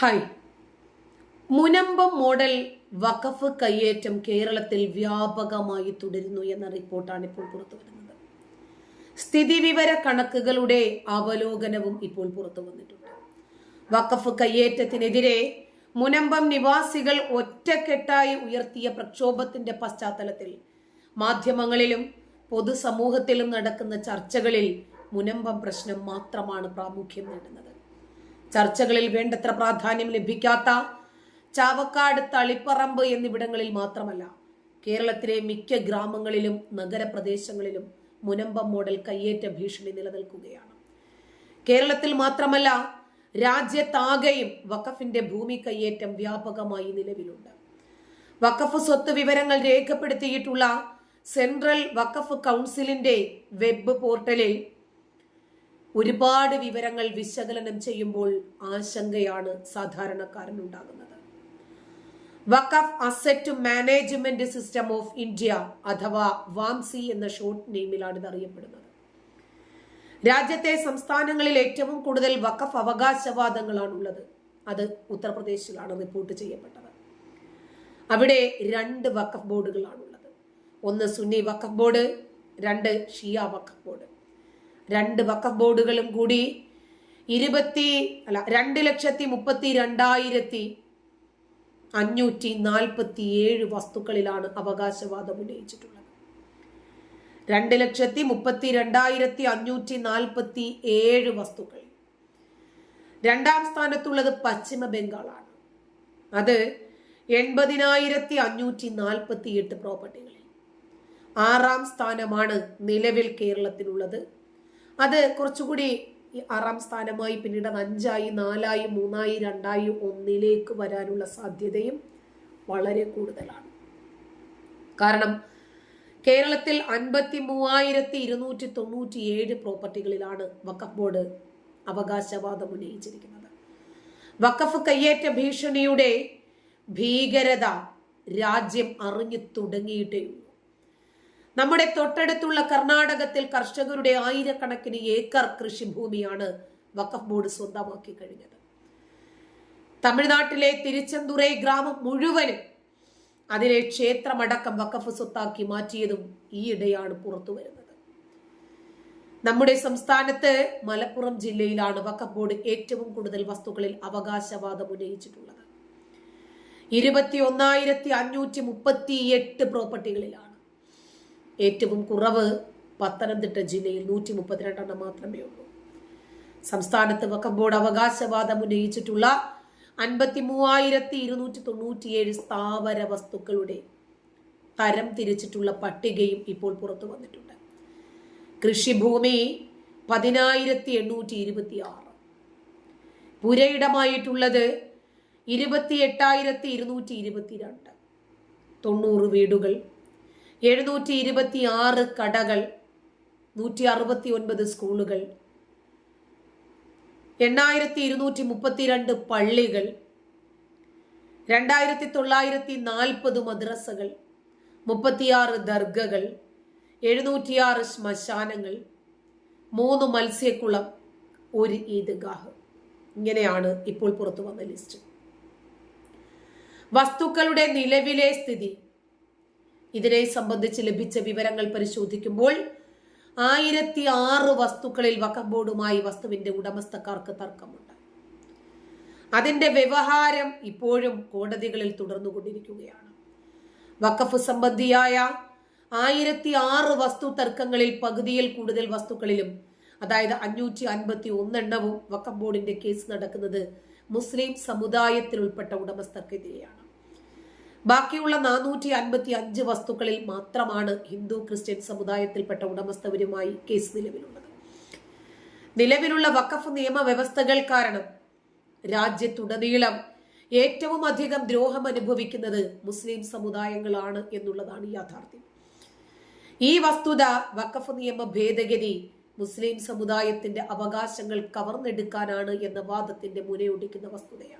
Hi. Munambam model വഖഫ് കയ്യേറ്റം കേരളത്തിൽ വ്യാപകമായി തുടരുന്നു എന്ന റിപ്പോർട്ടാണ് ഇപ്പോൾ പുറത്തു വരുന്നത്. സ്ഥിതിവിവര കണക്കുകളുടെ അവലോകനവും ഇപ്പോൾ പുറത്തു വന്നിട്ടുണ്ട്. വഖഫ് കയ്യേറ്റത്തിനെതിരെ മുനമ്പം നിവാസികൾ ഒറ്റക്കെട്ടായി ഉയർത്തിയ പ്രക്ഷോഭത്തിന്റെ പശ്ചാത്തലത്തിൽ മാധ്യമങ്ങളിലും പൊതുസമൂഹത്തിലും നടക്കുന്ന ചർച്ചകളിൽ മുനമ്പം പ്രശ്നം മാത്രമാണ് പ്രാമുഖ്യം നേടുന്നത്. ചർച്ചകളിൽ വേണ്ടത്ര പ്രാധാന്യം ലഭിക്കാത്ത ചാവക്കാട് തളിപ്പറമ്പ് എന്നിവിടങ്ങളിൽ മാത്രമല്ല കേരളത്തിലെ മിക്ക ഗ്രാമങ്ങളിലും നഗരപ്രദേശങ്ങളിലും മുനമ്പം മോഡൽ കയ്യേറ്റ ഭീഷണി നിലനിൽക്കുകയാണ്. കേരളത്തിൽ മാത്രമല്ല രാജ്യത്താകെയും വഖഫിന്റെ ഭൂമി കയ്യേറ്റം വ്യാപകമായി നിലവിലുണ്ട്. വഖഫ് സ്വത്ത് വിവരങ്ങൾ രേഖപ്പെടുത്തിയിട്ടുള്ള സെൻട്രൽ വഖഫ് കൗൺസിലിന്റെ വെബ് പോർട്ടലിൽ ഒരുപാട് വിവരങ്ങൾ വിശകലനം ചെയ്യുമ്പോൾ ആശങ്കയാണ് സാധാരണക്കാരനുണ്ടാകുന്നത്. Waqf asset management system of India അഥവാ വാംസി എന്ന ഷോർട്ട് നെയിമിലാണ് ഇത് അറിയപ്പെടുന്നത്. രാജ്യത്തെ സംസ്ഥാനങ്ങളിൽ ഏറ്റവും കൂടുതൽ വഖഫ് അവകാശവാദങ്ങളാണുള്ളത്. അത് ഉത്തർപ്രദേശിലാണ് റിപ്പോർട്ട് ചെയ്യപ്പെട്ടത്. അവിടെ രണ്ട് വഖഫ് ബോർഡുകളാണുള്ളത്. ഒന്ന് സുന്നി വഖഫ് ബോർഡ് രണ്ട് ഷിയ വഖഫ് ബോർഡ്. രണ്ട് വഖഫ് ബോർഡുകളും കൂടി ഇരുപത്തി അല്ല രണ്ട് ലക്ഷത്തി മുപ്പത്തി രണ്ടായിരത്തി അഞ്ഞൂറ്റി നാൽപ്പത്തി ഏഴ് വസ്തുക്കളിലാണ് അവകാശവാദം ഉന്നയിച്ചിട്ടുള്ളത്. രണ്ട് ലക്ഷത്തി മുപ്പത്തി രണ്ടായിരത്തി അഞ്ഞൂറ്റി നാൽപ്പത്തി ഏഴ് വസ്തുക്കൾ. രണ്ടാം സ്ഥാനത്തുള്ളത് പശ്ചിമ ബംഗാളാണ്. അത് എൺപതിനായിരത്തി അഞ്ഞൂറ്റി നാൽപ്പത്തി എട്ട് പ്രോപ്പർട്ടികളിൽ. ആറാം സ്ഥാനമാണ് നിലവിൽ കേരളത്തിലുള്ളത് അത് കുറച്ചുകൂടി ആറാം സ്ഥാനമായി പിന്നീട് അത് അഞ്ചായി നാലായി മൂന്നായി രണ്ടായി ഒന്നിലേക്ക് വരാനുള്ള സാധ്യതയും വളരെ കൂടുതലാണ്. കാരണം കേരളത്തിൽ അൻപത്തി മൂവായിരത്തി ഇരുന്നൂറ്റി തൊണ്ണൂറ്റി ഏഴ് പ്രോപ്പർട്ടികളിലാണ് വക്കഫ് ബോർഡ് അവകാശവാദം ഉന്നയിച്ചിരിക്കുന്നത്. വഖഫ് കയ്യേറ്റ ഭീഷണിയുടെ ഭീകരത രാജ്യം അറിഞ്ഞു തുടങ്ങിയിട്ടേ ഉള്ളൂ. നമ്മുടെ തൊട്ടടുത്തുള്ള കർണാടകത്തിൽ കർഷകരുടെ ആയിരക്കണക്കിന് ഏക്കർ കൃഷിഭൂമിയാണ് വഖഫ് ബോർഡ് സ്വന്തമാക്കി കഴിഞ്ഞത്. തമിഴ്നാട്ടിലെ തിരുച്ചെന്തുറൈ ഗ്രാമം മുഴുവനും അതിലെ ക്ഷേത്രമടക്കം വഖഫ് സ്വത്താക്കി മാറ്റിയതും ഈയിടെയാണ് പുറത്തു വരുന്നത്. നമ്മുടെ സംസ്ഥാനത്ത് മലപ്പുറം ജില്ലയിലാണ് വഖഫ് ബോർഡ് ഏറ്റവും കൂടുതൽ വസ്തുക്കളിൽ അവകാശവാദം ഉന്നയിച്ചിട്ടുള്ളത്. ഇരുപത്തി ഒന്നായിരത്തി അഞ്ഞൂറ്റി മുപ്പത്തി എട്ട് പ്രോപ്പർട്ടികളിലാണ്. ഏറ്റവും കുറവ് പത്തനംതിട്ട ജില്ലയിൽ നൂറ്റി മുപ്പത്തിരണ്ടെണ്ണം മാത്രമേ ഉള്ളൂ. സംസ്ഥാനത്ത് വഖഫ് ബോർഡ് അവകാശവാദം ഉന്നയിച്ചിട്ടുള്ള അൻപത്തി മൂവായിരത്തി ഇരുന്നൂറ്റി തൊണ്ണൂറ്റിയേഴ് സ്ഥാവര വസ്തുക്കളുടെ തരം തിരിച്ചിട്ടുള്ള പട്ടികയും ഇപ്പോൾ പുറത്തു വന്നിട്ടുണ്ട്. കൃഷിഭൂമി പതിനായിരത്തി എണ്ണൂറ്റി ഇരുപത്തി ആറ് പുരയിടമായിട്ടുള്ളത് ഇരുപത്തി എട്ടായിരത്തി ഇരുന്നൂറ്റി ഇരുപത്തി രണ്ട് തൊണ്ണൂറ് വീടുകൾ എഴുന്നൂറ്റി ഇരുപത്തി ആറ് കടകൾ നൂറ്റി അറുപത്തി ഒൻപത് സ്കൂളുകൾ എണ്ണായിരത്തി ഇരുന്നൂറ്റി മുപ്പത്തിരണ്ട് പള്ളികൾ രണ്ടായിരത്തി തൊള്ളായിരത്തി നാൽപ്പത് മദ്രസകൾ മുപ്പത്തിയാറ് ദർഗകൾ എഴുന്നൂറ്റിയാറ് ശ്മശാനങ്ങൾ മൂന്ന് മത്സ്യക്കുളം ഒരു ഈദ്ഗാഹ്. ഇങ്ങനെയാണ് ഇപ്പോൾ പുറത്തു വന്ന ലിസ്റ്റ്. വസ്തുക്കളുടെ നിലവിലെ സ്ഥിതി. ഇതിനെ സംബന്ധിച്ച് ലഭിച്ച വിവരങ്ങൾ പരിശോധിക്കുമ്പോൾ ആയിരത്തി ആറ് വസ്തുക്കളിൽ വഖഫ് ബോർഡുമായി വസ്തുവിന്റെ ഉടമസ്ഥക്കാർക്ക് തർക്കമുണ്ട്. അതിന്റെ വ്യവഹാരം ഇപ്പോഴും കോടതികളിൽ തുടർന്നുകൊണ്ടിരിക്കുകയാണ്. വഖഫ് സംബന്ധിയായ ആയിരത്തി ആറ് വസ്തു തർക്കങ്ങളിൽ പകുതിയിൽ കൂടുതൽ വസ്തുക്കളിലും അതായത് അഞ്ഞൂറ്റി അൻപത്തി ഒന്നെണ്ണവും വഖഫ് ബോർഡിന്റെ കേസ് നടക്കുന്നത് മുസ്ലിം സമുദായത്തിൽ ഉൾപ്പെട്ട ഉടമസ്ഥർക്കെതിരെയാണ്. ബാക്കിയുള്ള നാനൂറ്റി അൻപത്തി അഞ്ച് വസ്തുക്കളിൽ മാത്രമാണ് ഹിന്ദു ക്രിസ്ത്യൻ സമുദായത്തിൽപ്പെട്ട ഉടമസ്ഥവരുമായി കേസ് നിലവിലുള്ളത്. നിലവിലുള്ള വഖഫ് നിയമവ്യവസ്ഥകൾ കാരണം രാജ്യത്തുടനീളം ഏറ്റവും അധികം ദ്രോഹം അനുഭവിക്കുന്നത് മുസ്ലിം സമുദായങ്ങളാണ് എന്നുള്ളതാണ് യാഥാർത്ഥ്യം. ഈ വസ്തുത വഖഫ് നിയമ ഭേദഗതി മുസ്ലിം സമുദായത്തിന്റെ അവകാശങ്ങൾ കവർന്നെടുക്കാനാണ് എന്ന വാദത്തിന്റെ മുനയൊടിക്കുന്ന വസ്തുതയാണ്.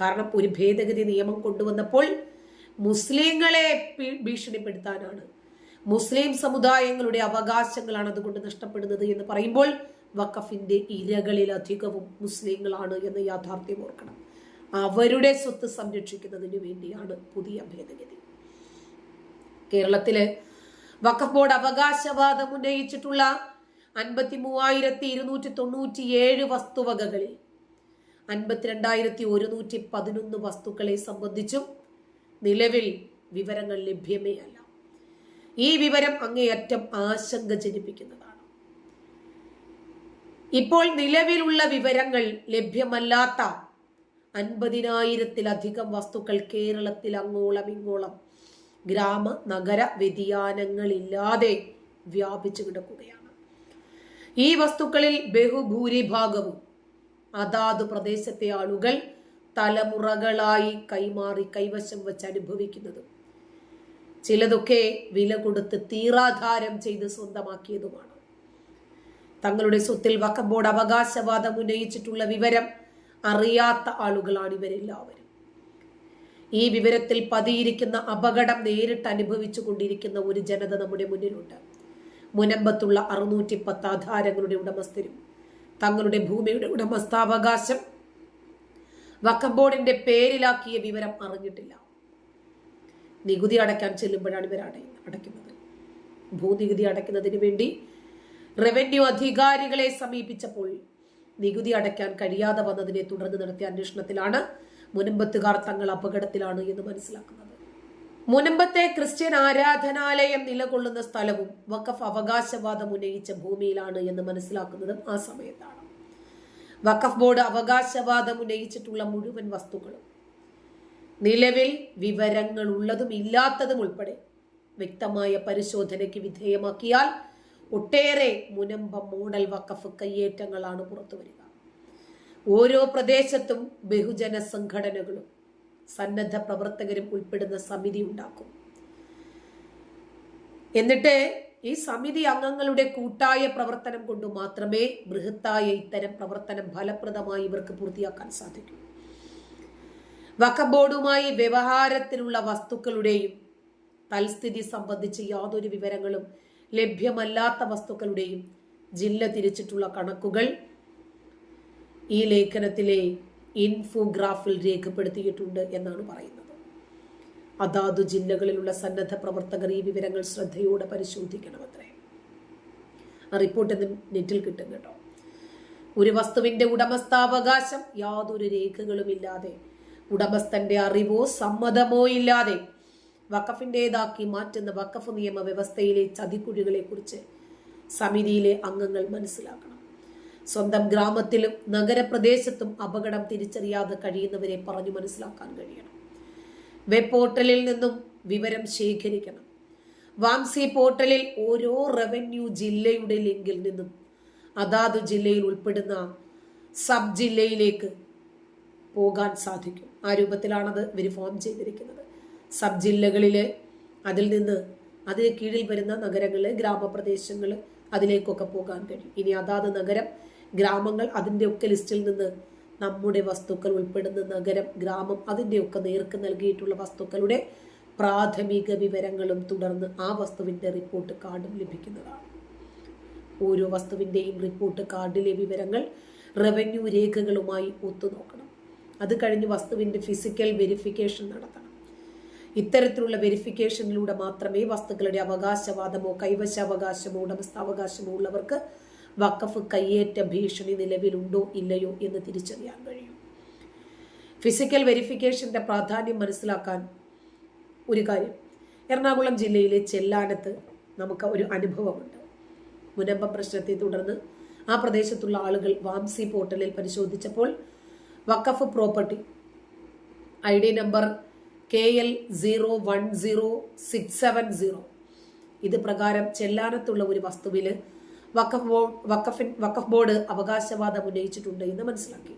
കാരണം ഒരു ഭേദഗതി നിയമം കൊണ്ടുവന്നപ്പോൾ മുസ്ലിങ്ങളെ ഭീഷണിപ്പെടുത്താനാണ്. മുസ്ലിം സമുദായങ്ങളുടെ അവകാശങ്ങളാണ് അതുകൊണ്ട് നഷ്ടപ്പെടുന്നത് എന്ന് പറയുമ്പോൾ വഖഫിന്റെ ഇരകളിലധികവും മുസ്ലിങ്ങളാണ് എന്ന് യാഥാർത്ഥ്യം ഓർക്കണം. അവരുടെ സ്വത്ത് സംരക്ഷിക്കുന്നതിന് വേണ്ടിയാണ് പുതിയ ഭേദഗതി. കേരളത്തിൽ വഖഫ് ബോർഡ് അവകാശവാദം ഉന്നയിച്ചിട്ടുള്ള അൻപത്തി മൂവായിരത്തി ഇരുന്നൂറ്റി തൊണ്ണൂറ്റി ഏഴ് വസ്തുവകകളിൽ അൻപത്തിരണ്ടായിരത്തി ഒരുന്നൂറ്റി പതിനൊന്ന് വസ്തുക്കളെ സംബന്ധിച്ചും നിലവിൽ വിവരങ്ങൾ ലഭ്യമേ അല്ല ഈ വിവരം അങ്ങേയറ്റം ആശങ്ക ജനിപ്പിക്കുന്നതാണ്. ഇപ്പോൾ നിലവിലുള്ള വിവരങ്ങൾ ലഭ്യമല്ലാത്ത അൻപതിനായിരത്തിലധികം വസ്തുക്കൾ കേരളത്തിൽ അങ്ങോളം ഇങ്ങോളം ഗ്രാമ നഗര വ്യതിയാനങ്ങളില്ലാതെ വ്യാപിച്ചു കിടക്കുകയാണ്. ഈ വസ്തുക്കളിൽ ബഹുഭൂരിഭാഗവും അതാത് പ്രദേശത്തെ ആളുകൾ തലമുറകളായി കൈമാറി കൈവശം വെച്ച് അനുഭവിക്കുന്നത്. ചിലതൊക്കെ വില കൊടുത്ത് തീറാധാരം ചെയ്ത് സ്വന്തമാക്കിയതുമാണ്. തങ്ങളുടെ സ്വത്തിൽ വക്കബോർഡ് അവകാശവാദം ഉന്നയിച്ചിട്ടുള്ള വിവരം അറിയാത്ത ആളുകളാണ് ഇവരെല്ലാവരും. ഈ വിവരത്തിൽ പതിയിരിക്കുന്ന അപകടം നേരിട്ട് അനുഭവിച്ചു കൊണ്ടിരിക്കുന്ന ഒരു ജനത നമ്മുടെ മുന്നിലുണ്ട്. മുനമ്പത്തുള്ള അറുന്നൂറ്റി പത്ത് ആധാരങ്ങളുടെ ഉടമസ്ഥരും തങ്ങളുടെ ഭൂമിയുടെ ഉടമസ്ഥാവകാശം വക്കബോർഡിന്റെ പേരിലാക്കിയ വിവരം അറിഞ്ഞിട്ടില്ല. നികുതി അടയ്ക്കാൻ ചെല്ലുമ്പോഴാണ് ഇവർ അടയ്ക്കുന്നത്. ഭൂനികുതി അടയ്ക്കുന്നതിന് വേണ്ടി റവന്യൂ അധികാരികളെ സമീപിച്ചപ്പോൾ നികുതി അടയ്ക്കാൻ കഴിയാതെ വന്നതിനെ തുടർന്ന് നടത്തിയ അന്വേഷണത്തിലാണ് മുനമ്പത്തുകാർ തങ്ങൾ അപകടത്തിലാണ് എന്ന് മനസ്സിലാക്കുന്നത്. മുനമ്പത്തെ ക്രിസ്ത്യൻ ആരാധനാലയം നിലകൊള്ളുന്ന സ്ഥലവും വഖഫ് അവകാശവാദം ഉന്നയിച്ച ഭൂമിയിലാണ് എന്ന് മനസ്സിലാക്കുന്നതും ആ സമയത്താണ്. വഖഫ് ബോർഡ് അവകാശവാദം ഉന്നയിച്ചിട്ടുള്ള മുഴുവൻ വസ്തുക്കളും നിലവിൽ വിവരങ്ങൾ ഉള്ളതും ഇല്ലാത്തതും ഉൾപ്പെടെ വ്യക്തമായ പരിശോധനയ്ക്ക് വിധേയമാക്കിയാൽ ഒട്ടേറെ മുനമ്പ മോഡൽ വഖഫ് കയ്യേറ്റങ്ങളാണ് പുറത്തുവരിക. ഓരോ പ്രദേശത്തും ബഹുജന സംഘടനകളും സന്നദ്ധ പ്രവർത്തകരും ഉൾപ്പെടുന്ന സമിതി ഉണ്ടാക്കും. എന്നിട്ട് ഈ സമിതി അംഗങ്ങളുടെ കൂട്ടായ പ്രവർത്തനം കൊണ്ട് മാത്രമേ ബൃഹത്തായ ഇത്തരം പ്രവർത്തനം ഫലപ്രദമായി ഇവർക്ക് പൂർത്തിയാക്കാൻ സാധിക്കൂ. വക്കബോർഡുമായി വ്യവഹാരത്തിലുള്ള വസ്തുക്കളുടെയും തൽസ്ഥിതി സംബന്ധിച്ച് യാതൊരു വിവരങ്ങളും ലഭ്യമല്ലാത്ത വസ്തുക്കളുടെയും ജില്ല തിരിച്ചിട്ടുള്ള കണക്കുകൾ ഈ ലേഖനത്തിലെ ഇൻഫോഗ്രാഫിൽ രേഖപ്പെടുത്തിയിട്ടുണ്ട് എന്നാണ് പറയുന്നത്. അതാതു ജില്ലകളിലുള്ള സന്നദ്ധ പ്രവർത്തകർ ഈ വിവരങ്ങൾ ശ്രദ്ധയോടെ പരിശോധിക്കണമത്രേ. ആ റിപ്പോർട്ട് നെറ്റിൽ കിട്ടും കേട്ടോ. ഒരു വസ്തുവിന്റെ ഉടമസ്ഥാവകാശം യാതൊരു രേഖകളുമില്ലാതെ ഉടമസ്ഥന്റെ അറിവോ സമ്മതമോ ഇല്ലാതെ വഖഫിന്റെതാക്കി മാറ്റുന്ന വഖഫ് നിയമ വ്യവസ്ഥയിലെ ചതിക്കുഴികളെക്കുറിച്ച് സമിതിയിലെ അംഗങ്ങൾ മനസ്സിലാക്കണം. സ്വന്തം ഗ്രാമത്തിലും നഗരപ്രദേശത്തും അപകടം തിരിച്ചറിയാതെ കഴിയുന്നവരെ പറഞ്ഞു മനസ്സിലാക്കാൻ കഴിയണം. വെബ് പോർട്ടലിൽ നിന്നും വിവരം ശേഖരിക്കണം. വാംസി പോർട്ടലിൽ ഓരോ റവന്യൂ ജില്ലയുടെ ലിങ്കിൽ നിന്നും അതാത് ജില്ലയിൽ ഉൾപ്പെടുന്ന സബ് ജില്ലയിലേക്ക് പോകാൻ സാധിക്കും. ആ രൂപത്തിലാണത് ഇവർ ഫോം ചെയ്തിരിക്കുന്നത്. സബ് ജില്ലകളിൽ അതിൽ നിന്ന് അതിന് കീഴിൽ വരുന്ന നഗരങ്ങൾ ഗ്രാമപ്രദേശങ്ങൾ അതിലേക്കൊക്കെ പോകാൻ കഴിയും. ഇനി അതാത് നഗരം ഗ്രാമങ്ങൾ അതിന്റെ ഒക്കെ ലിസ്റ്റിൽ നിന്ന് നമ്മുടെ വസ്തുക്കൾ ഉൾപ്പെടുന്ന നഗരം ഗ്രാമം അതിന്റെയൊക്കെ നേർക്ക് നൽകിയിട്ടുള്ള വസ്തുക്കളുടെ പ്രാഥമിക വിവരങ്ങളും തുടർന്ന് ആ വസ്തുവിന്റെ റിപ്പോർട്ട് കാർഡും ലഭിക്കുന്നതാണ്. ഓരോ വസ്തുവിന്റെയും റിപ്പോർട്ട് കാർഡിലെ വിവരങ്ങൾ റവന്യൂ രേഖകളുമായി ഒത്തുനോക്കണം. അത് കഴിഞ്ഞ് വസ്തുവിന്റെ ഫിസിക്കൽ വെരിഫിക്കേഷൻ നടത്തണം. ഇത്തരത്തിലുള്ള വെരിഫിക്കേഷനിലൂടെ മാത്രമേ വസ്തുക്കളുടെ അവകാശവാദമോ കൈവശാവകാശമോ ഉടമസ്ഥാവകാശമോ ഉള്ളവർക്ക് വക്കഫ് കയ്യേറ്റ ഭീഷണി നിലവിലുണ്ടോ ഇല്ലയോ എന്ന് തിരിച്ചറിയാൻ കഴിയും. ഫിസിക്കൽ വെരിഫിക്കേഷന്റെ പ്രാധാന്യം മനസ്സിലാക്കാൻ ഒരു കാര്യം. എറണാകുളം ജില്ലയിലെ ചെല്ലാനത്ത് നമുക്ക് ഒരു അനുഭവമുണ്ട്. മുനമ്പ പ്രശ്നത്തെ തുടർന്ന് ആ പ്രദേശത്തുള്ള ആളുകൾ വാംസി പോർട്ടലിൽ പരിശോധിച്ചപ്പോൾ Waqf property I D number K L zero one zero six seven zero. ഇത് പ്രകാരം ചെല്ലാനത്തുള്ള ഒരു വസ്തുവിൽ വഖഫ് ബോർഡ് വഖഫിൻ വഖഫ് ബോർഡ് അവകാശവാദം ഉന്നയിച്ചിട്ടുണ്ട് എന്ന് മനസ്സിലാക്കി.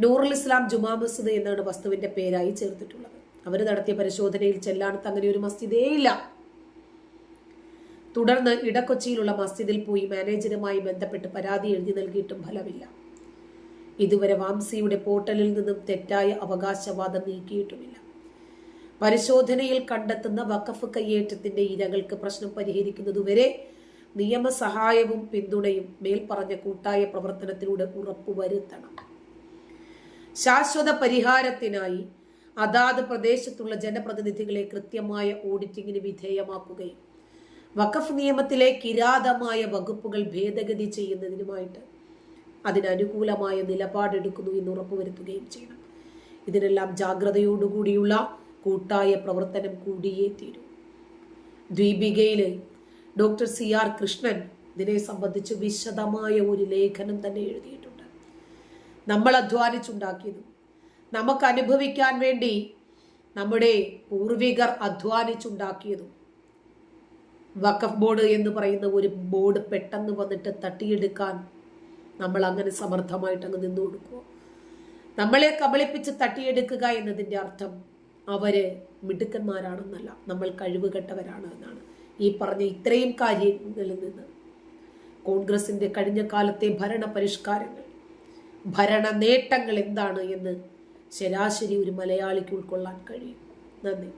നൂറുൽ ഇസ്ലാം ജുമാ മസ്ജിദ് എന്നാണ് വസ്തുവിന്റെ പേരായി ചേർത്തിട്ടുള്ളത്. അവർ നടത്തിയ പരിശോധനയിൽ ചെല്ലാനത്ത് അങ്ങനെ ഒരു മസ്ജിദേ ഇല്ല. തുടർന്ന് ഇടക്കൊച്ചിയിലുള്ള മസ്ജിദിൽ പോയി മാനേജറുമായി ബന്ധപ്പെട്ട് പരാതി എഴുതി നൽകിയിട്ടും ഫലമില്ല. ഇതുവരെ വാംസിയുടെ പോർട്ടലിൽ നിന്നും തെറ്റായ അവകാശവാദം നീക്കിയിട്ടുമില്ല. പരിശോധനയിൽ കണ്ടെത്തുന്ന വഖഫ് കയ്യേറ്റത്തിന്റെ ഇരകൾക്ക് പ്രശ്നം പരിഹരിക്കുന്നതുവരെ നിയമസഹായവും പിന്തുണയും മേൽപ്പറഞ്ഞ കൂട്ടായ പ്രവർത്തനത്തിലൂടെ ഉറപ്പുവരുത്തണം. ശാശ്വത പരിഹാരത്തിനായി അതാത് പ്രദേശത്തുള്ള ജനപ്രതിനിധികളെ കൃത്യമായ ഓഡിറ്റിംഗിന് വിധേയമാക്കുകയും വഖഫ് നിയമത്തിലെ കിരാതമായ വകുപ്പുകൾ ഭേദഗതി ചെയ്യുന്നതിനുമായിട്ട് അതിനനുകൂലമായ നിലപാടെടുക്കുന്നു എന്ന് ഉറപ്പുവരുത്തുകയും ചെയ്യണം. ഇതിനെല്ലാം ജാഗ്രതയോടുകൂടിയുള്ള കൂട്ടായ പ്രവർത്തനം കൂടിയേ തീരൂ. ദ്വീപികയിലെ ഡോക്ടർ സി ആർ കൃഷ്ണൻ ഇതിനെ സംബന്ധിച്ച് വിശദമായ ഒരു ലേഖനം തന്നെ എഴുതിയിട്ടുണ്ട്. നമ്മൾ അധ്വാനിച്ചുണ്ടാക്കിയതും നമുക്ക് അനുഭവിക്കാൻ വേണ്ടി നമ്മുടെ പൂർവികർ അധ്വാനിച്ചുണ്ടാക്കിയതും വഖഫ് ബോർഡ് എന്ന് പറയുന്ന ഒരു ബോർഡ് പെട്ടെന്ന് വന്നിട്ട് തട്ടിയെടുക്കാൻ നമ്മൾ അങ്ങനെ സമർത്ഥമായിട്ട് അങ്ങ് നിന്നു കൊടുക്കുമോ നമ്മളെ കബളിപ്പിച്ച് തട്ടിയെടുക്കുക എന്നതിന്റെ അർത്ഥം അവർ മിടുക്കന്മാരാണെന്നല്ല. നമ്മൾ കഴിവുകെട്ടവരാണ് എന്നാണ്. ഈ പറഞ്ഞ ഇത്രയും കാര്യങ്ങളിൽ നിന്ന്. കോൺഗ്രസിന്റെ കഴിഞ്ഞ കാലത്തെ ഭരണ പരിഷ്കാരങ്ങൾ ഭരണ നേട്ടങ്ങൾ എന്താണ് എന്ന് ശരാശരി ഒരു മലയാളിക്ക് ഉൾക്കൊള്ളാൻ കഴിയും. നന്ദി.